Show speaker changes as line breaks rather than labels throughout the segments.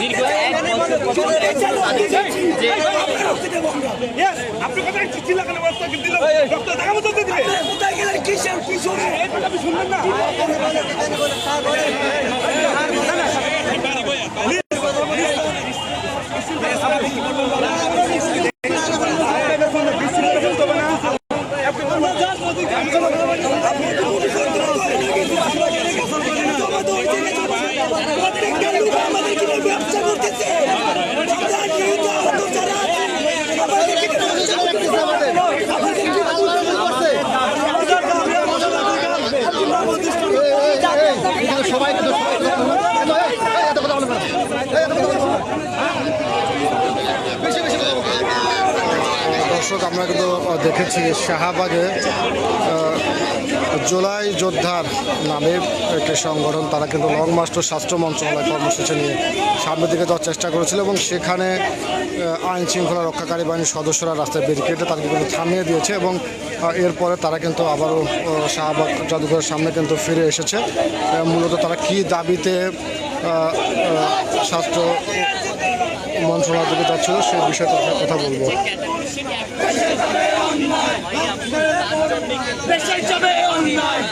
দীর্ঘ এক বছর তাদের যে
Yes, আপনি কথা চিঠি লাগানো ব্যবস্থা কিন্তু দিল ডক্টর টাকা মতো দিবে কোথায় গেলেন কি কি শুনে এই আপনি শুনবেন না?
আমরা কিন্তু দেখেছি শাহবাগে জুলাই যোদ্ধার নামে একটি সংগঠন, তারা কিন্তু লং মাস্টার স্বাস্থ্য মন্ত্রণালয় কর্মসূচি নিয়ে সামনের দিকে যাওয়ার চেষ্টা করেছিল এবং সেখানে আইন শৃঙ্খলা রক্ষাকারী বাহিনীর সদস্যরা রাস্তায় ব্যারিকেডে তাদেরকে কিন্তু থামিয়ে দিয়েছে এবং এরপরে তারা কিন্তু আবারও শাহবাগ জাদুঘরের সামনে কিন্তু ফিরে এসেছে। মূলত তারা কি দাবিতে স্বাস্থ্য মন্ত্রণালয় থেকে যাচ্ছিল সেই বিষয়টা কথা বলব।
দেশের যাবে অন্যায়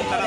তারা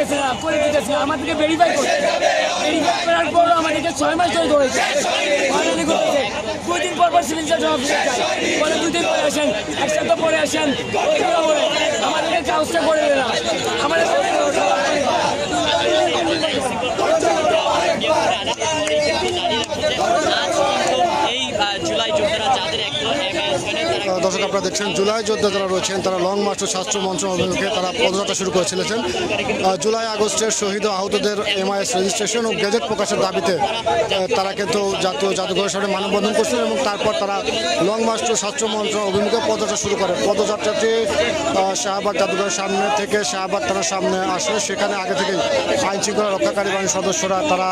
দিতেছে না, করে দিতেছে না, আমাদেরকে ভেরিফাই করছে। ভেরিফাই করার পরও আমাদেরকে ছয় মাস ধরে ধরেছে। হয়রানি করতেছে দুই দিন পর পর সিভিল সার্জন অফিসে যায়। বলে দুই দিন পরে আসেন এক সপ্তাহ পরে আসেন আমাদেরকে কাজটা করে দেয় না আমাদের
এই আহ, জুলাই যোদ্ধারা যাদের একদম একা স্থানে তারা
আহ, দর্শক আপনারা দেখছেন, জুলাই যোদ্ধা যারা রয়েছেন, তারা লং মার্চ ও স্বাস্থ্য মন্ত্রণালয় অভিমুখে তারা পদযাত্রা শুরু করেছিলেন জুলাই আগস্টের শহীদ আহতদের এমআইএস রেজিস্ট্রেশন ও গেজেট প্রকাশের দাবিতে তারা কিন্তু জাতীয় জাদুঘরের সামনে মানববন্ধন করছিলেন এবং তারপর তারা লং মার্চ ও স্বাস্থ্য মন্ত্রণালয় অভিমুখে পদযাত্রা শুরু করে। পদযাত্রাটি শাহবাগ জাদুঘরের সামনে থেকে শাহবাগ তারা সামনে আসলে সেখানে আগে থেকেই আইন শৃঙ্খলা রক্ষাকারী বাহিনীর সদস্যরা তারা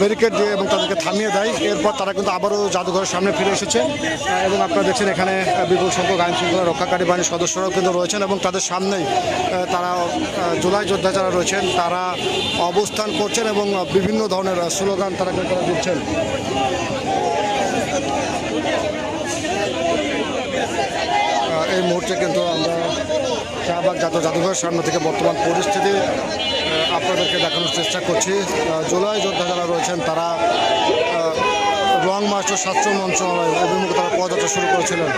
ব্যারিকেড দিয়ে এবং তাদেরকে থামিয়ে দেয়। এরপর তারা কিন্তু আবারও জাদুঘরের সামনে ফিরে এসেছে। এবং আপনারা দেখছেন এখানে বিপুল সংখ্যক আইন শৃঙ্খলা রক্ষাকারী বাহিনীর সদস্যরাও কিন্তু রয়েছেন এবং তাদের সামনেই তারা জুলাই যোদ্ধা যারা রয়েছেন, তারা অবস্থান করছেন এবং বিভিন্ন ধরনের স্লোগান তারা কিন্তু তারা দিচ্ছেন এই মুহূর্তে কিন্তু আমরা শাহবাগ জাতীয় জাদুঘরের সামনে থেকে বর্তমান পরিস্থিতি আপনাদেরকে দেখানোর চেষ্টা করছি। জুলাই যোদ্ধা যারা রয়েছেন, তারা আহ, মার্চ ও স্বাস্থ্য মন্ত্রণালয় অভিমুখে তারা পদযাত্রা শুরু করেছিলেন।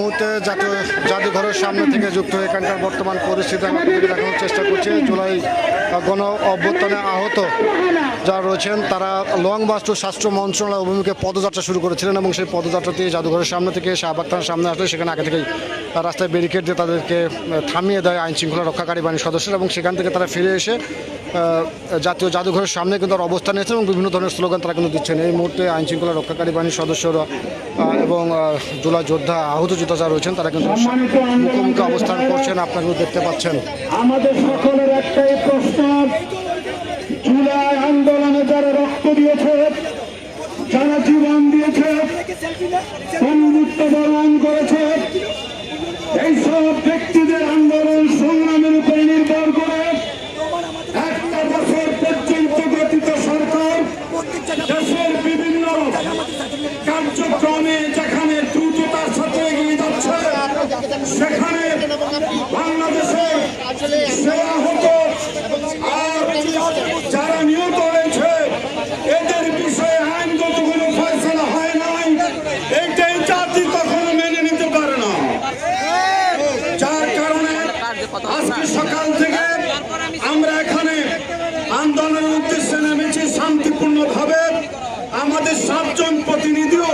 মুহূর্তে জাতীয় জাদুঘরের সামনে থেকে যুক্ত এখানকার বর্তমান পরিস্থিতি দেখানোর চেষ্টা করছি। জুলাই গণ অভ্যুত্থানে আহত যারা রয়েছেন, তারা লং মার্চ টু স্বাস্থ্য মন্ত্রণালয় অভিমুখে পদযাত্রা শুরু করেছিলেন এবং সেই পদযাত্রাটি জাদুঘরের সামনে থেকে শাহবাগ থানার সামনে আসলে সেখানে আগে থেকেই রাস্তায় ব্যারিকেড দিয়ে তাদেরকে থামিয়ে দেয় আইন শৃঙ্খলা রক্ষাকারী বাহিনীর সদস্যরা এবং সেখান থেকে তারা ফিরে এসে জাতীয় জাদুঘরের সামনে কিন্তু অবস্থান নিয়েছেন এবং বিভিন্ন ধরনের স্লোগান তারা কিন্তু দিচ্ছেন। এই মুহূর্তে আইন শৃঙ্খলা রক্ষাকারী বাহিনীর সদস্যরা এবং জোলা যোদ্ধা আহত যোদ্ধা যারা রয়েছেন তারা কিন্তু মুখোমুখি অবস্থান করছেন আপনারা দেখতে পাচ্ছেন।
আমাদের সকলের একটাই প্রশ্ন জুলাই আন্দোলনে যারা রক্ত দিয়েছে যারা জীবন দিয়েছে বরণ করেছে এইসব ব্যক্তিদের আন্দোলন সংগ্রামের উপরে নির্ভর করে কার্যক্রমে যেখানে দ্রুততার সাথে এগিয়ে যাচ্ছে সেখানে বাংলাদেশে সে আহত আর যারা নিহত হয়েছে এদের বিষয়ে আইনগত কোনো ফয়সলা হয় নাই এইটাই জাতি কখনো মেনে নিতে পারে না যার কারণে আজকে সকাল থেকে আমরা এখানে আন্দোলনের উদ্দেশ্যে নেমেছি শান্তিপূর্ণভাবে আমাদের সাতজন প্রতিনিধিও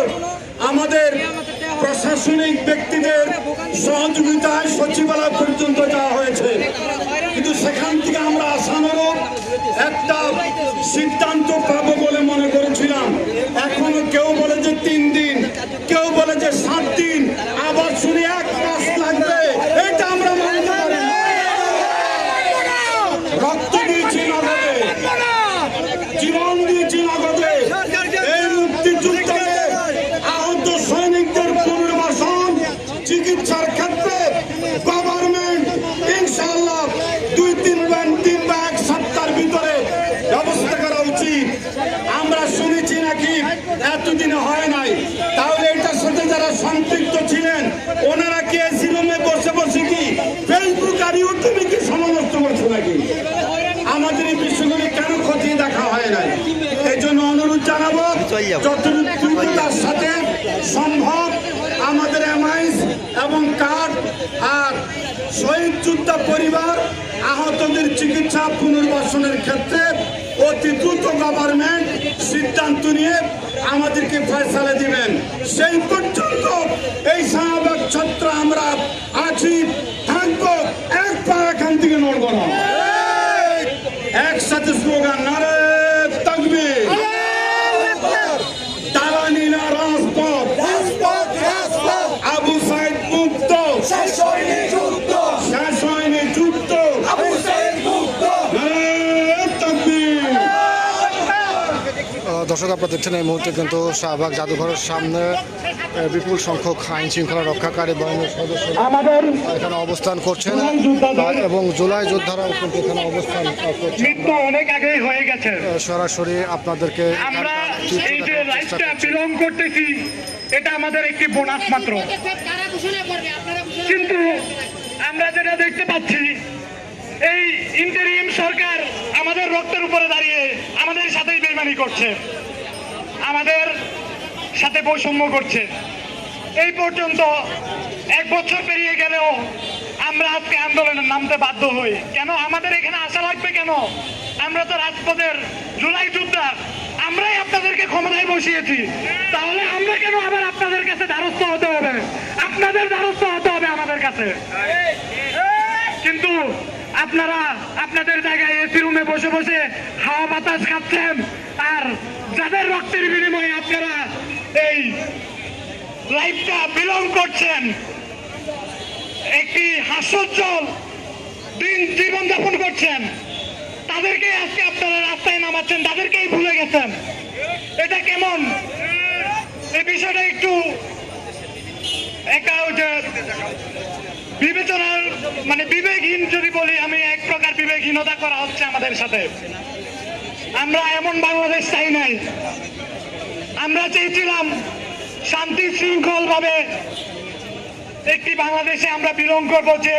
আমাদের প্রশাসনিক ব্যক্তিদের সহযোগিতায় সচিবালয় পর্যন্ত যাওয়া হয়েছে। কিন্তু সেখান থেকে আমরা আসানোর একটা সিদ্ধান্ত পাবো বলে মনে করেছিলাম। এখনও কেউ বলে যে তিন দিন কেউ বলে যে সাত দিন আবার শুনি এক মাস লাগবে এটা আমরা মানতে পারি না। রক্ত দিয়েছি নগদে জীবন দিয়েছি নগদে এই মুক্তিযুদ্ধে আহত সৈনিকদের পুনর্বাসন চিকিৎসার ক্ষেত্রে গভর্নমেন্ট ইনশাল্লাহ দুই তিন বা তিন বা এক সপ্তাহের ভিতরে ব্যবস্থা করা উচিত আমরা শুনেছি নাকি এতদিনে হয় নাই। তাহলে এটার সাথে যারা সম্পৃক্ত ছিলেন, ওনারা কি এসি বসে বসে কি ফেসবুক আর ইউটিউবে কি সমনষ্ট করছে নাকি? আমাদের এই বিষয়গুলি কেন খতিয়ে দেখা হয় নাই? এই জন্য অনুরোধ জানাব, যতটুকু সাথে সম্ভব, আমাদের এমআইস এবং কার্ড আর শহীদ যোদ্ধা পরিবার আহতদের চিকিৎসা পুনর্বাসনের ক্ষেত্রে অতি দ্রুত গভর্নমেন্ট সিদ্ধান্ত নিয়ে আমাদেরকে ফয়সালা দিবেন। সেই পর্যন্ত এই সাহাবাগ ছত্র আমরা আছি থাকব এক পা এখান থেকে নড়ব না। একসাথে স্লোগান
দর্শক আপনারা দেখছেন এই মুহূর্তে কিন্তু শাহবাগ জাদুঘরের সামনে বিপুল সংখ্যক আইন শৃঙ্খলা রক্ষাকারী বাহিনীর সদস্য এখানে অবস্থান করছেন এবং জুলাই যোদ্ধারাও কিন্তু এখানে অবস্থান করছেন।
অনেক আগেই হয়ে গেছে।
সরাসরি আপনাদেরকে
আমরা এই যে লাইফটা বিলং করতেছি এটা আমাদের একটি বোনাস মাত্র।
কারা ঘোষণা করবে? আপনারা ঘোষণা
কিন্তু আমরা যেটা দেখতে পাচ্ছি এই ইন্টারিম সরকার আমাদের রক্তের উপরে দাঁড়িয়ে আমাদের সাথেই বেমানি করছে। আমাদের সাথে বৈষম্য করছে। এই পর্যন্ত এক বছর পেরিয়ে গেলেও আমরা আজকে আন্দোলনে নামতে বাধ্য হই। কেন? আমাদের এখানে আসা লাগবে কেন? আমরা তো রাজপথের জুলাই যোদ্ধা। আমরাই আপনাদেরকে ক্ষমতায় বসিয়েছি। তাহলে আমরা কেন আবার আপনাদের কাছে দ্বারস্থ হতে হবে? আপনাদের দ্বারস্থ হতে হবে আমাদের কাছে। কিন্তু আপনারা আপনাদের জায়গায় এসি রুমে বসে বসে হাওয়া বাতাস খাচ্ছেন। আর যাদের রক্তের বিনিময়ে আপনারা এই লাইফটা বিলং করছেন, একটি হাস্যোজ্জ্বল দিন জীবনযাপন করছেন, তাদেরকে আজকে আপনারা রাস্তায় নামাচ্ছেন, তাদেরকেই ভুলে গেছেন। এটা কেমন? এই বিষয়টা একটু একটা বিবেচনার মানে বিবেকহীন যদি বলি, আমি এক প্রকার বিবেকহীনতা করা হচ্ছে আমাদের সাথে। আমরা এমন বাংলাদেশ চাই নাই। আমরা চেয়েছিলাম শান্তি শৃঙ্খল ভাবে একটি বাংলাদেশে আমরা বিলং করব যে